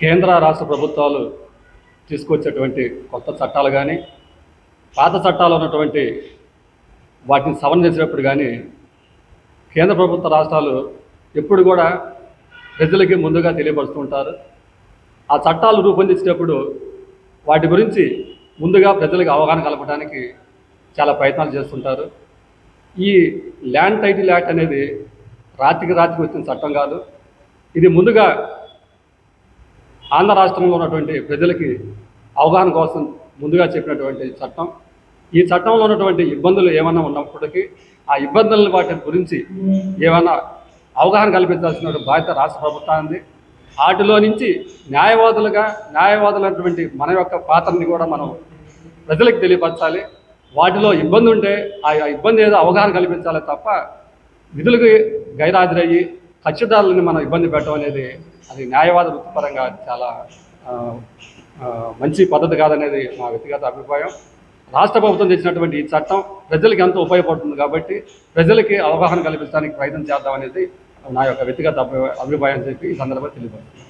కేంద్ర రాష్ట్ర ప్రభుత్వాలు తీసుకొచ్చేటువంటి కొత్త చట్టాలు కానీ పాత చట్టాలు ఉన్నటువంటి వాటిని సవరణ చేసేటప్పుడు కానీ కేంద్ర ప్రభుత్వ రాష్ట్రాలు ఎప్పుడు కూడా ప్రజలకి ముందుగా తెలియపరుస్తూ ఉంటారు. ఆ చట్టాలు రూపొందించేటప్పుడు వాటి గురించి ముందుగా ప్రజలకు అవగాహన కలపడానికి చాలా ప్రయత్నాలు చేస్తుంటారు. ఈ ల్యాండ్ టైటిల్ యాక్ట్ అనేది రాత్రికి రాత్రికి వచ్చిన చట్టం కాదు. ఇది ముందుగా ఆంధ్ర రాష్ట్రంలో ఉన్నటువంటి ప్రజలకి అవగాహన కోసం ముందుగా చెప్పినటువంటి చట్టం. ఈ చట్టంలో ఉన్నటువంటి ఇబ్బందులు ఏమైనా ఉన్నప్పటికీ ఆ ఇబ్బందులను వాటి గురించి ఏమైనా అవగాహన కల్పించాల్సిన బాధ్యత రాష్ట్ర ప్రభుత్వానికి వాటిలో నుంచి న్యాయవాదులుగా న్యాయవాదులైనటువంటి మన యొక్క పాత్రని కూడా మనం ప్రజలకు తెలియపరచాలి. వాటిలో ఇబ్బంది ఉంటే ఆ ఇబ్బంది ఏదో అవగాహన కల్పించాలి తప్ప విధులకు గైరాజరయ్యి కక్షిదారులని మనం ఇబ్బంది పెట్టడం అనేది అది న్యాయవాద వృత్తిపరంగా చాలా మంచి పద్ధతి కాదనేది మా వ్యక్తిగత అభిప్రాయం. రాష్ట్ర ప్రభుత్వం తెచ్చినటువంటి ఈ చట్టం ప్రజలకు ఎంతో ఉపయోగపడుతుంది కాబట్టి ప్రజలకి అవగాహన కల్పించడానికి ప్రయత్నం చేద్దామనేది నా యొక్క వ్యక్తిగత అభి- అభిప్రాయం చెప్పి ఈ సందర్భంగా తెలియపడుతుంది